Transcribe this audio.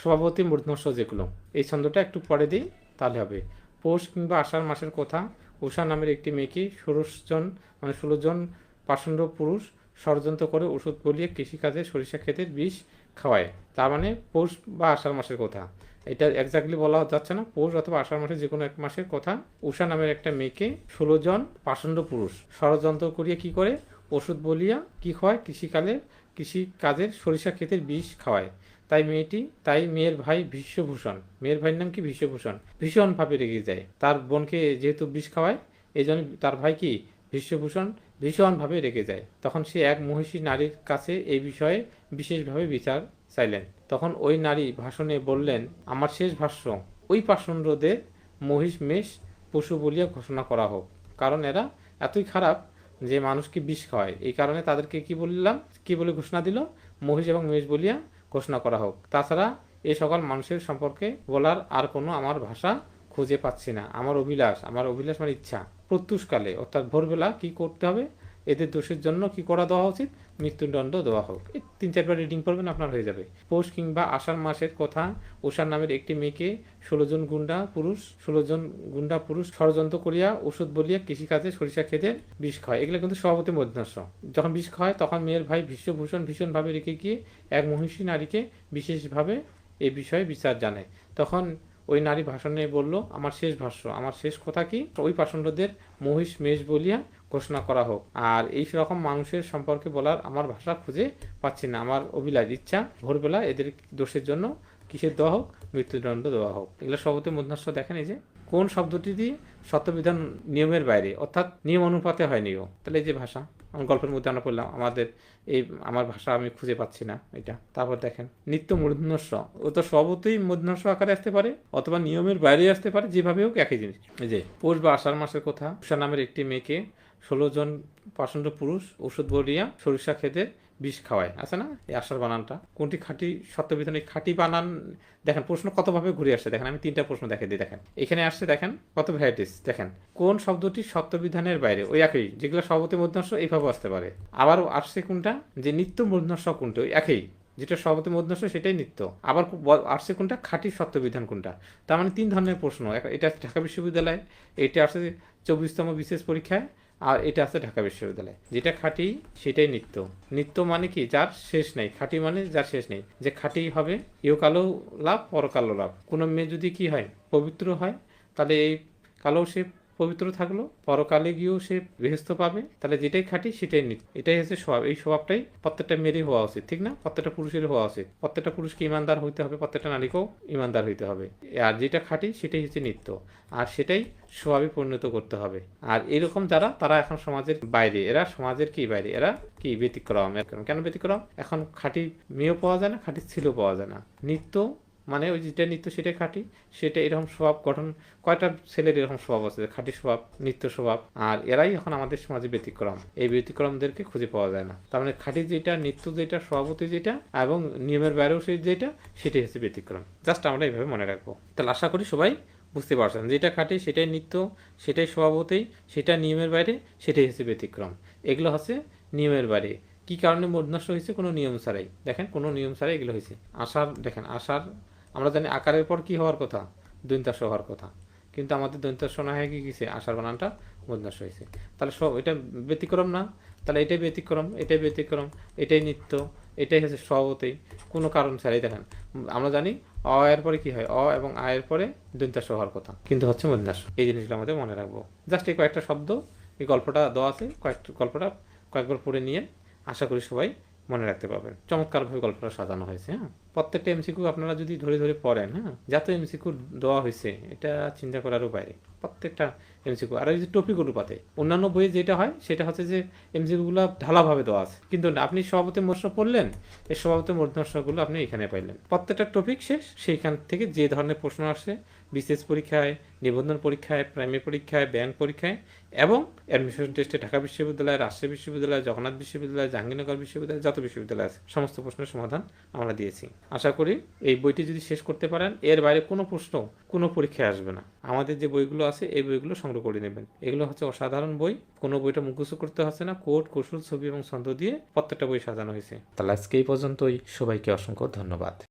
সভাপতি মূর্ধন্য যেগুলো। এই ছন্দটা একটু পরে দিই, তাহলে হবে। পৌষ কিংবা আষাঢ় মাসের কথা উষা নামের একটি মেয়েকে ষোড়শ জন মানে ষোলো জন পাষণ্ড পুরুষ ষড়যন্ত্র করে ওষুধ বলিয়ে কৃষিকাজে সরিষা ক্ষেতের বিষ খাওয়ায়। তার মানে পৌষ বা আষাঢ় মাসের কথা। এটা এক্স্যাক্টলি বলা যাচ্ছে না। পৌষ অথবা আষাঢ় মাসের যে কোনো এক মাসের কথা। উষা নামের একটা মেয়েকে ষোলো জন পাষণ্ড পুরুষ ষড়যন্ত্র করিয়ে কি করে? ওষুধ বলিয়া কি খাওয়ায় কৃষিকালে কৃষি কাজের সরিষা ক্ষেতের বিষ খাওয়ায়। তাই মেয়েটি, তাই মেয়ের ভাই বিশ্বভূষণ। মেয়ের ভাইয়ের নাম কি? বিশ্বভূষণ। ভীষণভাবে রেগে যায়। তার বোনকে যেহেতু বিষ খাওয়ায় এই জন্য তার ভাই কি? বিশ্বভূষণ ভীষণভাবে রেগে যায়। তখন সে এক মহিষী নারীর কাছে এই বিষয়ে বিশেষভাবে বিচার চাইলেন। তখন ওই নারী ভাষণে বললেন, আমার শেষ ভাষ্য। ওই পাষণ্ডদের মহিষ মেষ পশু বলিয়া ঘোষণা করা হোক। কারণ এরা এতই খারাপ যে মানুষকে বিষ খাওয়ায়। এই কারণে তাদেরকে কি বললাম? কি বলে ঘোষণা দিল? মহিষ এবং মেষ বলিয়া ঘোষণা করা হোক। তাছাড়া এই সকল মানুষের সম্পর্কে বলার আর কোনো আমার ভাষা খুঁজে পাচ্ছি না। আমার অভিলাষ আমার অভিলাষ আমার ইচ্ছা। প্রত্যুষকালে, অর্থাৎ ভোরবেলা কি করতে হবে? এদের দোষের জন্য কি করা দেওয়া উচিত? মৃত্যুদণ্ড দেওয়া হোক। তিন চারবার রিডিং করবেন আপনার হয়ে যাবে। পৌষ কিংবা আষাঢ় মাসের কথা উষার নামের একটি মেয়েকে ষোলো জন গুন্ডা পুরুষ, ষোলো জন গুন্ডা পুরুষ ষড়যন্ত্র করিয়া ওষুধ বলিয়া কৃষিকাজে সরিষা খেতে বিষ খায়। এগুলো কিন্তু সভাপতি মধ্যাংশ যখন বিষ খায়, তখন মেয়ের ভাই বিশ্বভূষণ ভীষণভাবে রেখে গিয়ে এক মহিষী নারীকে বিশেষভাবে এ বিষয়ে বিচার জানায়। তখন ওই নারী ভাষণে বলল, আমার শেষ ভাষ্য, আমার শেষ কথা কি? ওই পাষণ্ডদের মহিষ মেষ বলিয়া ঘোষণা করা হোক। আর এই রকম মানুষের সম্পর্কে বলার আমার ভাষা খুঁজে পাচ্ছি না। আমার অভিলাষ ইচ্ছা, ভোরবেলা এদের দোষের জন্য কিসের দেওয়া হোক, মৃত্যুদণ্ড দেওয়া হোক। এগুলো সভাপতি মধ্যাংশ দেখেন এই যে, কোন শব্দটি দিয়ে সত্যবিধান নিয়মের বাইরে, অর্থাৎ নিয়ম অনুপাতে হয়নিও তাহলে এই যে ভাষা আমি গল্পের মধ্যে আমরা পড়লাম, আমাদের এই, আমার ভাষা আমি খুঁজে পাচ্ছি না এটা। তারপর দেখেন, নিত্য মূর্ধন্যস্ব ও তো সবতেই মূর্ধন্যস্ব আকারে আসতে পারে, অথবা নিয়মের বাইরে আসতে পারে, যেভাবে হোক একই জিনিস। যে, পৌষ বা আষাঢ় মাসের কথা, উষা নামের একটি মেয়েকে ষোলো জন পাষণ্ড পুরুষ ওষুধ বলিয়া সরিষা খেতে বিষ খাওয়ায়। আছে না? এই আষাঢ় বানানটা। কোনটি খাঁটি সত্যবিধান এই খাঁটি বানান? দেখেন, প্রশ্ন কতভাবে ঘুরে আসছে দেখেন, আমি তিনটা প্রশ্ন দেখে দিই, দেখেন। এখানে আসছে, দেখেন, কত ভ্যারাইটিস দেখেন, কোন শব্দটি সত্যবিধানের বাইরে? ওই একই, যেগুলো সভাপতি মধ্যাংশ এইভাবে আসতে পারে। আবারও আসছে কোনটা? যে নিত্য মধ্যাংশ কোনটা? ওই একই, যেটা সভাপতি মধ্যাংশ সেটাই নিত্য। আবার আসছে কোনটা? খাঁটি সত্যবিধান কোনটা? তার মানে তিন ধরনের প্রশ্ন। এটা ঢাকা বিশ্ববিদ্যালয়, এটা আসছে চব্বিশতম বিশেষ পরীক্ষায়। আর এটা আছে ঢাকা বিশ্ববিদ্যালয়। যেটা খাঁটি, সেটাই নিত্য। নিত্য মানে কি? যার শেষ নেই। খাঁটি মানে যার শেষ নেই। যে খাঁটি হবে ইহকালো লাভ পরকালো লাভ। কোনো মেয়ে যদি কি হয়? পবিত্র হয়, তাহলে এই কালো সে পবিত্র থাকল, পরকালে গিয়েও সে গৃহস্থ পাবে। তাহলে যেটাই খাঁটি সেটাই নিত্য এটাই হচ্ছে স্বভাব। এই স্বভাবটাই প্রত্যেকটা মেয়েরই হওয়া উচিত, ঠিক না? প্রত্যেকটা পুরুষের হওয়া উচিত। প্রত্যেকটা পুরুষকে ইমানদার হইতে হবে, প্রত্যেকটা নারীকেও ইমানদার হইতে হবে। আর যেটা খাঁটি সেটাই হচ্ছে নিত্য। আর সেটাই স্বভাবে পরিণত করতে হবে। আর এরকম যারা, তারা এখন সমাজের বাইরে। এরা সমাজের কি বাইরে? এরা কি? ব্যতিক্রম। কেন ব্যতিক্রম? এখন খাঁটি মেয়েও পাওয়া যায় না, খাঁটি ছেলেও পাওয়া যায় না। নিত্য মানে ওই যেটা নিত্য সেটাই খাঁটি, সেটা এরকম স্বভাব গঠন, কয়টা ছেলের এরকম স্বভাব আছে? খাঁটি স্বভাব, নিত্য স্বভাব, আর এরাই এখন আমাদের সমাজে ব্যতিক্রম। এই ব্যতিক্রমদেরকে খুঁজে পাওয়া যায় না। তার মানে খাঁটি যেটা, নিত্য যেটা স্বভাবতী যেটা, এবং নিয়মের বাইরেও সেই যেটা, সেটাই হচ্ছে ব্যতিক্রম। জাস্ট আমরা এইভাবে মনে রাখব। তাহলে আশা করি সবাই বুঝতে পারছেন, যেটা খাঁটি, সেটাই নিত্য, সেটাই স্বভাবতেই, সেটা নিয়মের বাইরে, সেটাই হচ্ছে ব্যতিক্রম। এগুলো হচ্ছে নিয়মের বাইরে। কি কারণে মধ্যনষ্ট হয়েছে? কোনো নিয়ম ছাড়াই। দেখেন, কোনো নিয়ম ছাড়াই এগুলো হয়েছে। আশার, দেখেন, আশার আমরা জানি আকারের পর কি হওয়ার কথা? দৈন্তাস হওয়ার কথা। কিন্তু আমাদের দৈন্তাস না হয়ে কি গেছে আশার বানানটা মধ্যনষ্ট হয়েছে। তাহলে সব এটা ব্যতিক্রম না? তাহলে এটাই ব্যতিক্রম এটাই ব্যতিক্রম, এটাই নিত্য, এটাই হচ্ছে স্বভাবতেই কোনো কারণ ছাড়াই দেখেন আমরা জানি অ এর পরে কি হয়? অ এবং আ এর পরে দৈন্তাস হওয়ার কথা। কিন্তু হচ্ছে মধ্যাস এই জিনিসগুলো আমাদের মনে রাখব। জাস্ট এই কয়েকটা শব্দ, এই গল্পটা দেওয়া আছে। কয়েকটা গল্পটা কয়েকবার পড়ে নিয়ে আশা করি সবাই মনে রাখতে পারবেন। চমৎকারভাবে গল্পটা সাজানো হয়েছে হ্যাঁ? প্রত্যেকটা এমসিকিউ আপনারা যদি ধরে ধরে পড়েন হ্যাঁ? যত এমসিকিউ দেওয়া হয়েছে, এটা চিন্তা করারও বাইরে প্রত্যেকটা এমসিকিউ আর এই যে টপিক অনুপাতে, অন্যান্য বইয়ে যেটা হয়, সেটা হচ্ছে যে এমসিকিউগুলো ঢালাভাবে দেওয়া আছে। কিন্তু আপনি সভাপতি মোর্শ পড়লেন, এই সভাপতি মোর্শগুলো আপনি এখানে পাইলেন। প্রত্যেকটা টপিক শেষ, সেইখান থেকে যে ধরনের প্রশ্ন আসে বিশেষ পরীক্ষায়, নিবন্ধন পরীক্ষায়, প্রাইমারি পরীক্ষায়, ব্যাংক পরীক্ষায় এবং অ্যাডমিশন টেস্টে ঢাকা বিশ্ববিদ্যালয়, রাজশাহী বিশ্ববিদ্যালয়, জগন্নাথ বিশ্ববিদ্যালয়, জাহাঙ্গীরনগর বিশ্ববিদ্যালয়, যত বিশ্ববিদ্যালয় আছে, সমস্ত প্রশ্নের সমাধান আমরা দিয়েছি। আশা করি এই বইটি যদি শেষ করতে পারেন, এর বাইরে কোনো প্রশ্ন কোনো পরীক্ষায় আসবে না। আমাদের যে বইগুলো আছে, এই বইগুলো সংগ্রহ করে নেবেন। এগুলো হচ্ছে অসাধারণ বই। কোনো বইটা মুখস্থ করতে হচ্ছে না। কোড, কৌশল, ছবি এবং ছন্দ দিয়ে প্রত্যেকটা বই সাজানো হয়েছে। তাহলে আজকে এই পর্যন্তই। সবাইকে অসংখ্য ধন্যবাদ।